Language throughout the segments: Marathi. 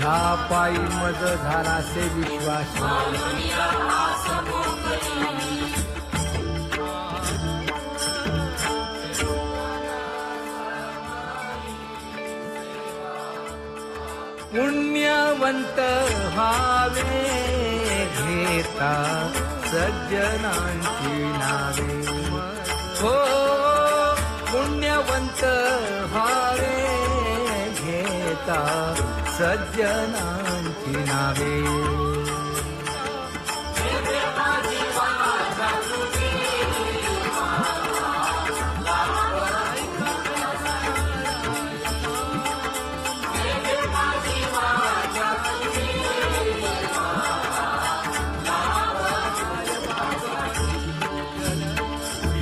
तुझ्या पायी मज झालासे विश्वास हो। पुण्यवंत व्हावे घेता सज्जनांची नावे। हो पुण्यवंत व्हावे घेता सज्जनांची नावे.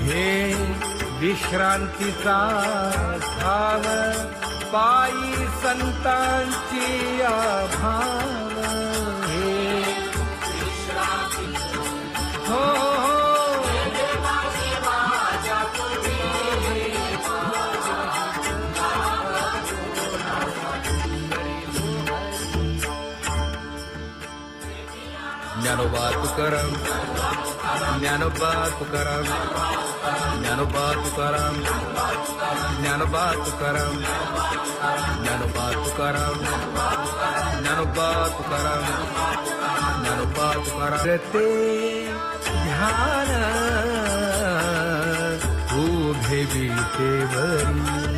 हे विश्रांतीचा भाव पायी संतांची भाव हे। हो हो। ज्ञानोबा तुकाराम ज्ञानोबा तुकाराम ज्ञानोबा तुकाराम ज्ञानोबा तुकाराम ज्ञानोबा तुकाराम ज्ञानोबा तुकाराम ज्ञानोबा तुकाराम ते ध्यान उभे बी देवरी।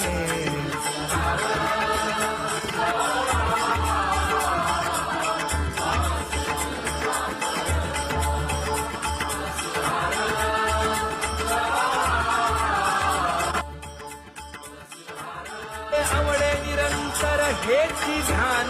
हेची ध्यान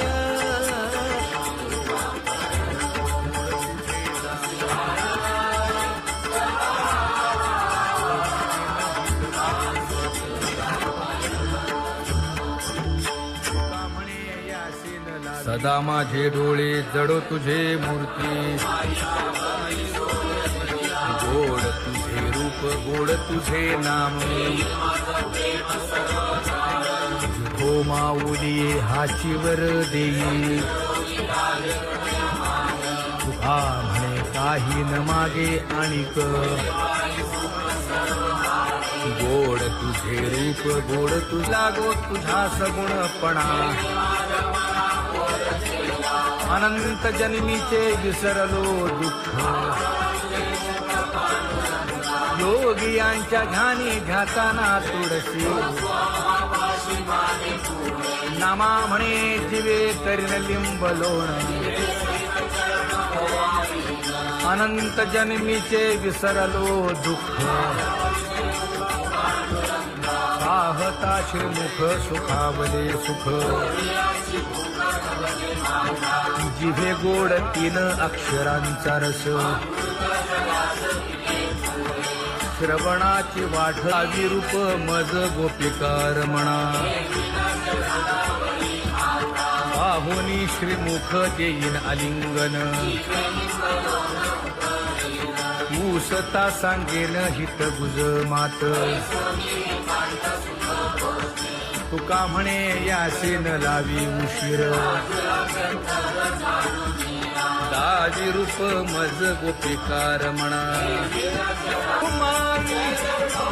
सदा माझे डोळे जडो तुझे मूर्ती. गोड तुझे रूप गोड तुझे नाम. हो माऊली हाचीवर देई. तुका म्हणे काही न मागे आणिक. गोड तुझे रूप गोड तुझा गो तुझा सगुणपणा. अनंत जन्मीचे विसरलो दुःख. योगियांच्या घाणी घाताना तुळशी. नामा म्हणे जीवे करीन लिंब अनंत जन्मीचे विसरलो दुःख. पाहता श्रीमुख सुखावले सुख. जिभे गोड तीन अक्षरांचा रस. श्रवणाची वाट विरूप मज गोपिकार म्हणा पाहुनी श्रीमुख देईन आलिंगन ऊसता सांगेन हित गुज मात. तुका म्हणे यासे न लावी उशीर. विरूप मज गोपिकार म्हणा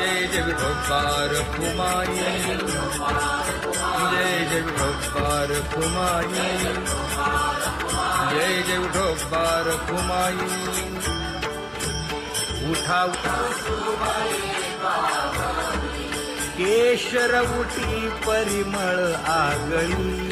जय जय विठोबा कुमारी. जय जय विठोबा कुमारी. जय जय विठोबा कुमारी. उठा उठा. केशर उठी परिमळ आगळी.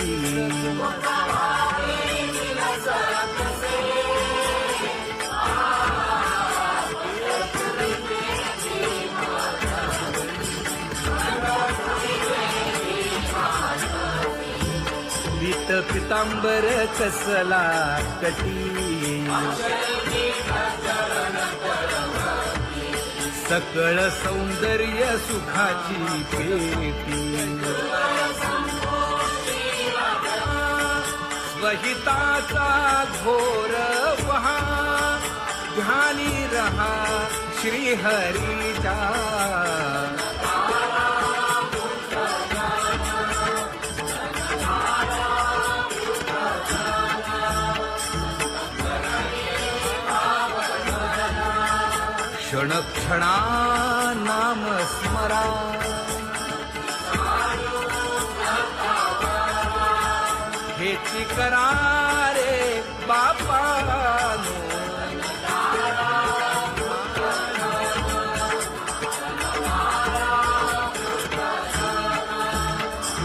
पीत पितांबर कसला कटी. सकळ सौंदर्य सुखाची पेटी. स्वहिताचा घोर पहा ध्यानी रहा श्रीहरीचा क्षण क्षणा नाम स्मरा। हेची करा रे बापानो।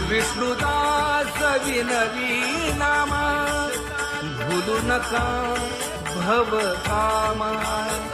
विष्णुदास विनवी नामा भूलू नका भव कामा।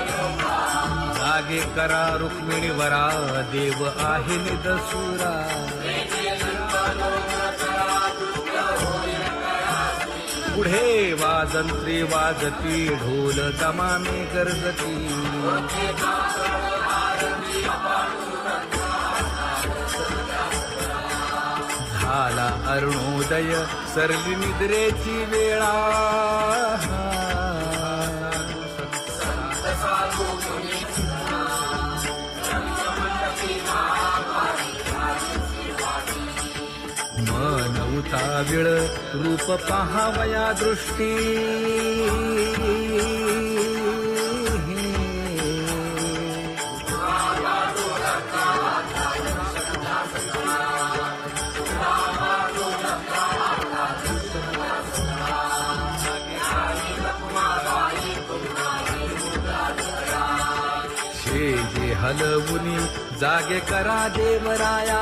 जागे करा रुक्मिणी वरा देव आहे निदसुरा पुढे वाजंत्री वाजती ढोल दमाने गरजती. झाला अरुणोदय सरली निद्रेची वेळा. काविळ रूप पहावया दृष्टी. शे हलवुनी जागे करा देवराया.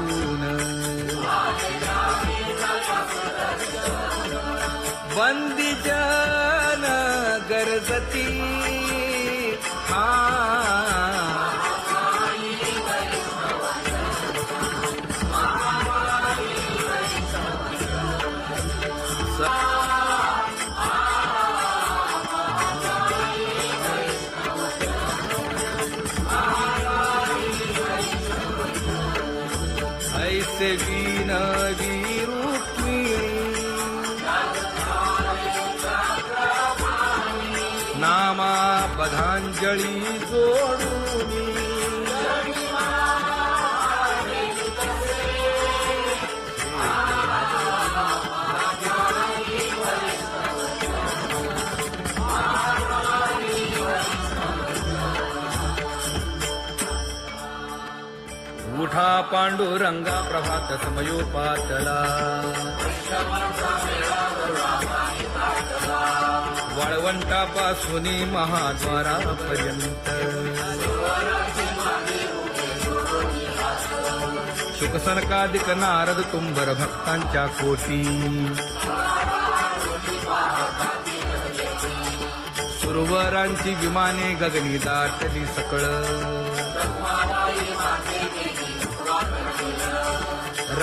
वंदी जन गरजती हा बधांजळी जोडून. उठा पांडुरंगा प्रभात समयोपातला. वाळवंटापासून महाद्वारापर्यंत. शुकसनकादिक नारद तुंबर भक्तांच्या कोटी. सुरवरांची विमाने गगनी दाटली सकळ.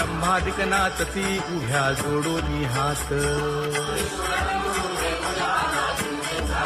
रंभादिक नाचती उभ्या जोडून हात.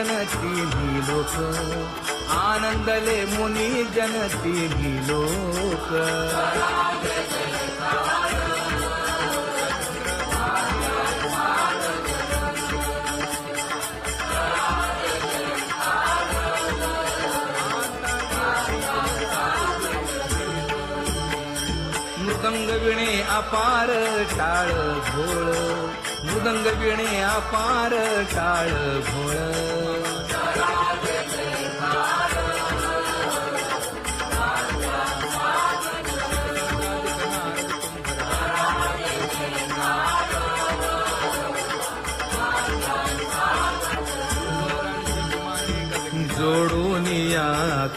जनती ही लोक आनंदले मुनी जन ही लोक. मृदंग विणे अपार टाळ भोळ मृदंग विणे अपार टाळ भोळ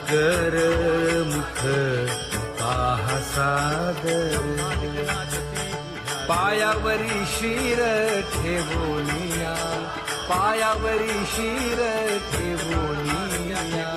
कर मुख पाहा पायावरी शिर ठेवोनिया पायावरी शिर ठेवोनिया.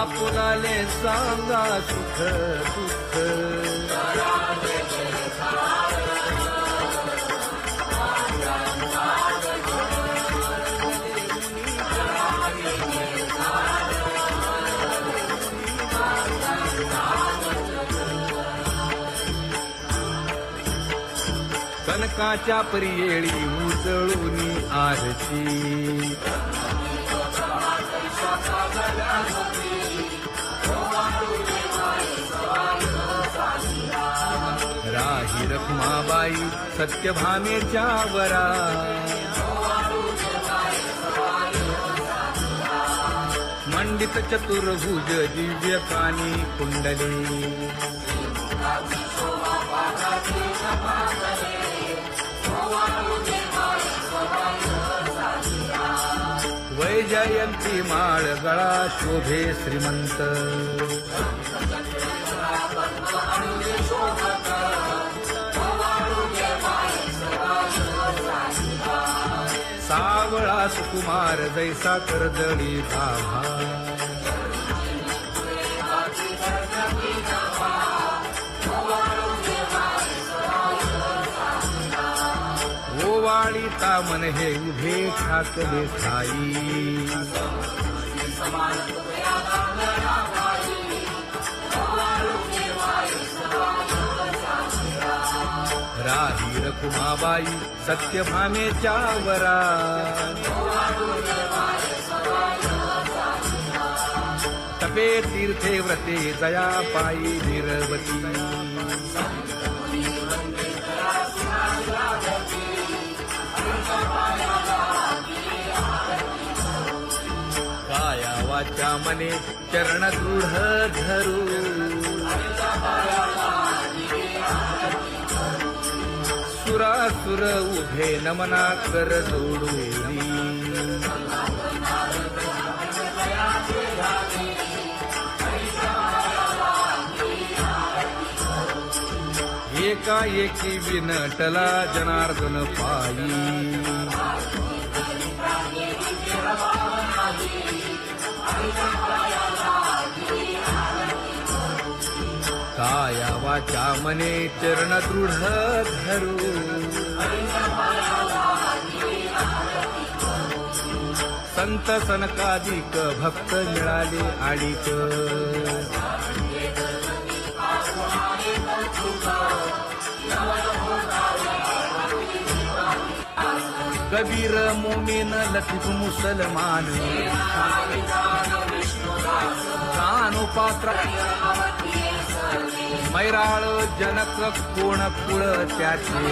आपणाले सांगा सुख दुःख. कनकाच्या परियेळी उजळून आरती. राही सत्यभामेच्या वरा. मंडित चतुर्भुज दिव्य कानी कुंडली. वैजयंती माळ गळा शोभे श्रीमंत. कुमार जैसा करदळी भाभा ओवा पाळीता मन हे उभे ठाकले ठाई राही रकुमाबाई सत्यभामेच्या वरा तपे तीर्थे व्रते जया पायी निरवती। काया वाचा मने चरण दृढ धरू। असुरासुर उभे नमना कर जोडूनी. एकाएकी विनटला जनार्दन पायी. काया वाचा मने चरण दृढ धरू. संत सनकाधिक भक्त मिळाले आणिक कबीर मोमेन लतीफ मुसलमान. कानो पात्र मैराळ जनक कोण कुळ त्याचे?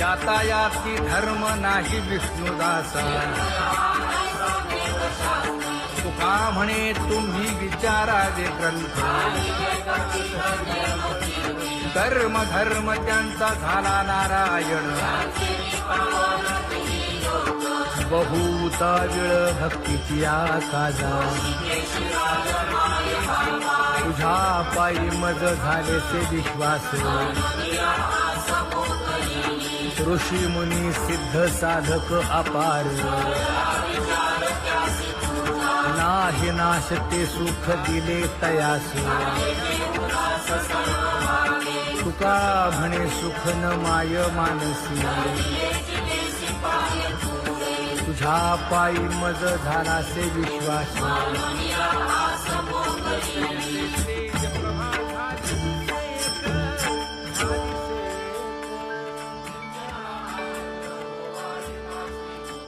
यातायाती धर्म नाही विष्णुदासा. तुका म्हणे तुम्ही विचारावे ग्रंथ. धर्म धर्म त्यांचा झाला नारायण. बहुता विळ भक्तीची काजा तुझा पायी मज झाले ते विश्वास. ऋषी मुनी सिद्ध साधक अपार. नाही नाश ते सुख दिले तयास. तुका म्हणे सुख न माय मानसी. तुझा पायी मज झाला से विश्वास.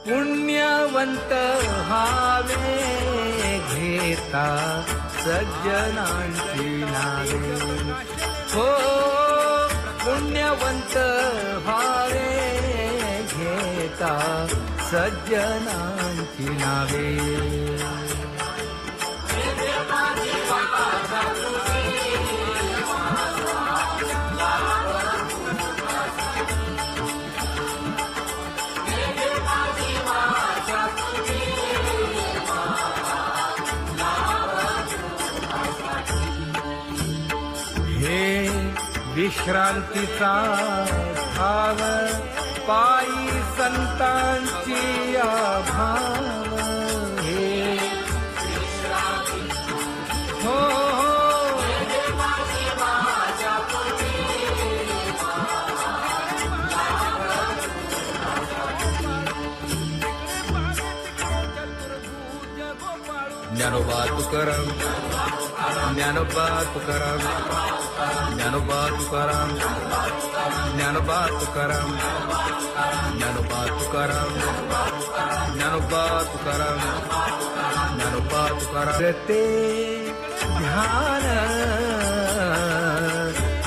पुण्यवंत हावे घेता सज्जनांची नावे. हो पुण्यवंत व्हावे घेता सज्जनांची नावे. विश्रांतीचा भाव पायी संतांची भाव। हे हो हो। ज्ञानोबा तुकाराम ज्ञानोबा तुकाराम ज्ञानोबा तुकाराम ज्ञानोबा तुकाराम ज्ञानोबा तुकाराम ज्ञानोबा तुकाराम ज्ञानोबा तुकाराम ते ध्यान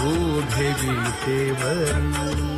उभे विटेवरी हे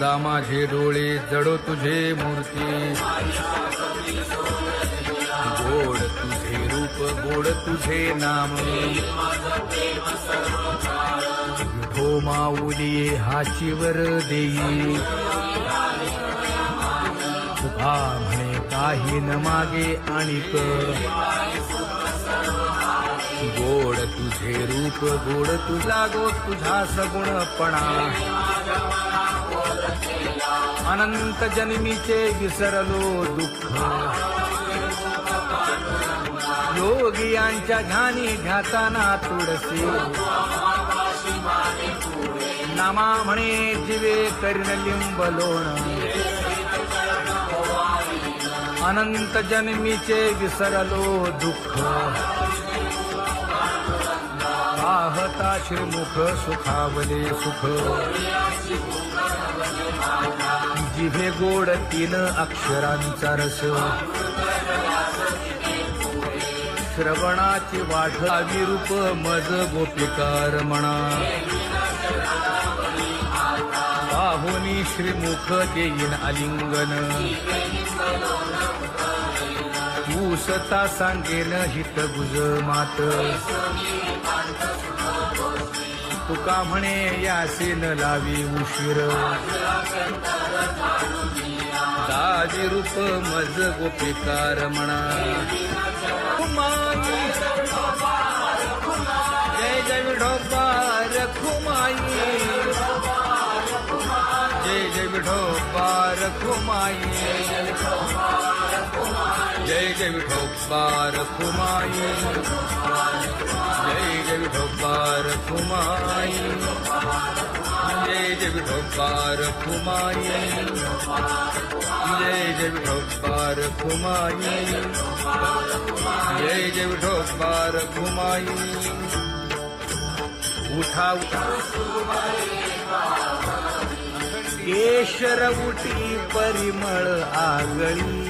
सदा माझे डोळे जडो तुझे मूर्ती. गोड तुझे रूप गोड तुझे नाम. हो माऊली हाचीवर देई. तुभा म्हणे काही न मागे आणि गोड तुझे रूप गोड तुझा गो तुझा सगुणपणा. अनंत जन्मीचे विसरलो दुःख. योगियांच्या ध्यानी ध्याताना तुळसी नामा म्हणे जिवे करीन लिंब लोण. अनंत जन्मीचे विसरलो दुःख. पाहता श्रीमुख सुखावले सुख. जिभे गोड तीन अक्षरांचा रस. श्रवणाची वाढावी विरूप मज गोपिकार म्हणा पाहुनी श्रीमुख देईन आलिंगन ऊसता सांगेन हित गुज मात. तुका म्हणे यासे न लावी उशीर. दाजी रूप मज गोपिकार म्हणा. जय जय विठोबार खुमाई. जय जय विठोबार खुमाई. जय जय विठोबार खुमाई. जय जय विठोबार खुमाई जय जय विठोबार खुमाई जय जय विठोबार खुमाई जय जय विठोबार खुमाई उठा उठा। केशर उठी परिमळ आगळी।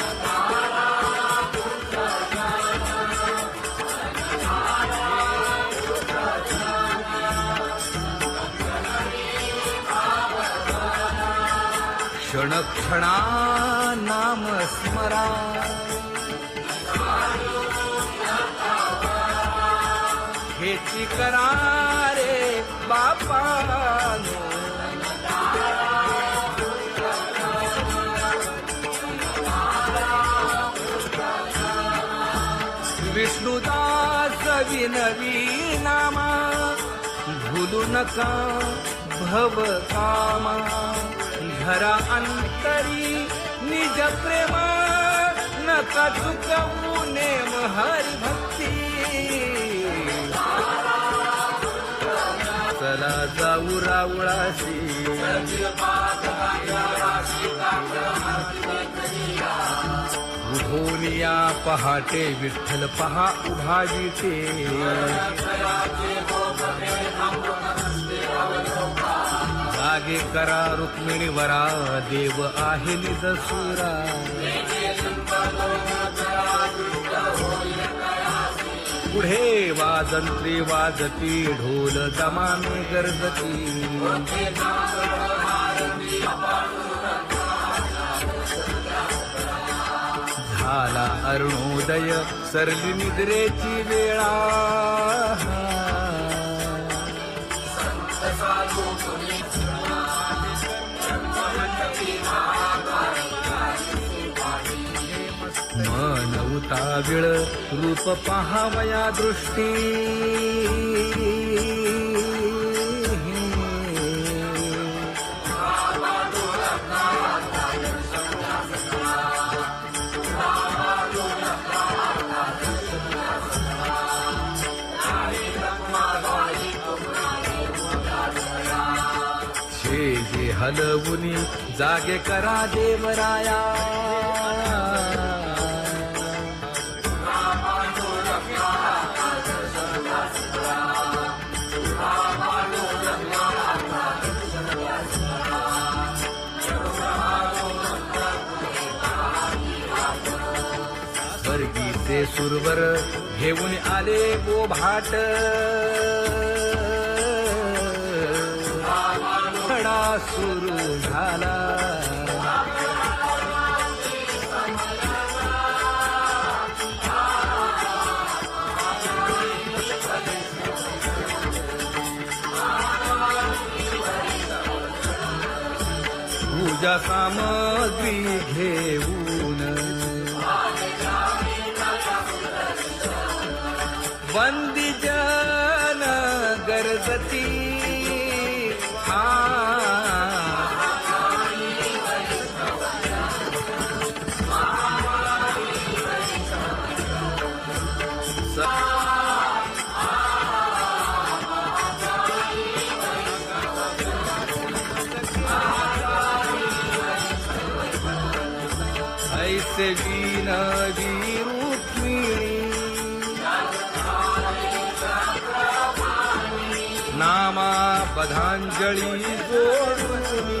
क्षण क्षणा नाम स्मरा। हेची करा रे बापानो। विष्णुदास विनवी नामा। भूलू नका भव कामा। घरा तरी निज प्रेम नका चुकवू नेम हरी भक्ती चला जाऊ रावळाशी. उभोनिया पहाटे विठ्ठल पहा उभा विटे जागे करा रुक्मिणी वरा देव आहे निजसुरा पुढे वाजंत्री वाजती ढोल दमाने गरजती. झाला अरुणोदय सरली निद्रेची वेळा. उताविळ रूप पहावया दृष्टी. हलवुनी जागे करा देवराया स्वर्गीचे सुरवर घेऊन आले गो भाट. खडा सुरू झाला. पूजा सामग्री घेऊ. ऐसे विनवी रुक्मिणी नामा बधांजळी जोडून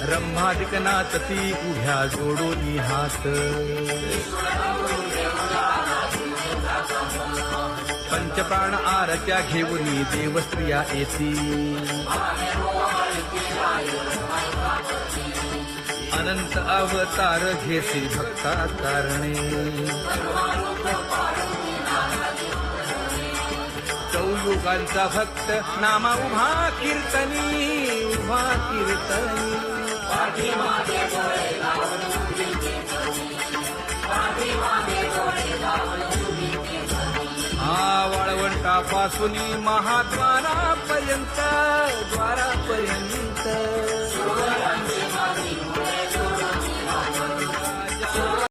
रंभादिक नाचती उभ्या जोडून हात. पंचप्राण आरत्या घेऊन देवस्त्रिया येती. अनंत अवतार घेसी भक्ता कारणे लोकांचा भक्त नामा उभा कीर्तनी उभा कीर्तनी. हा वाळवंटापासून महाद्वारापर्यंत द्वारापर्यंत.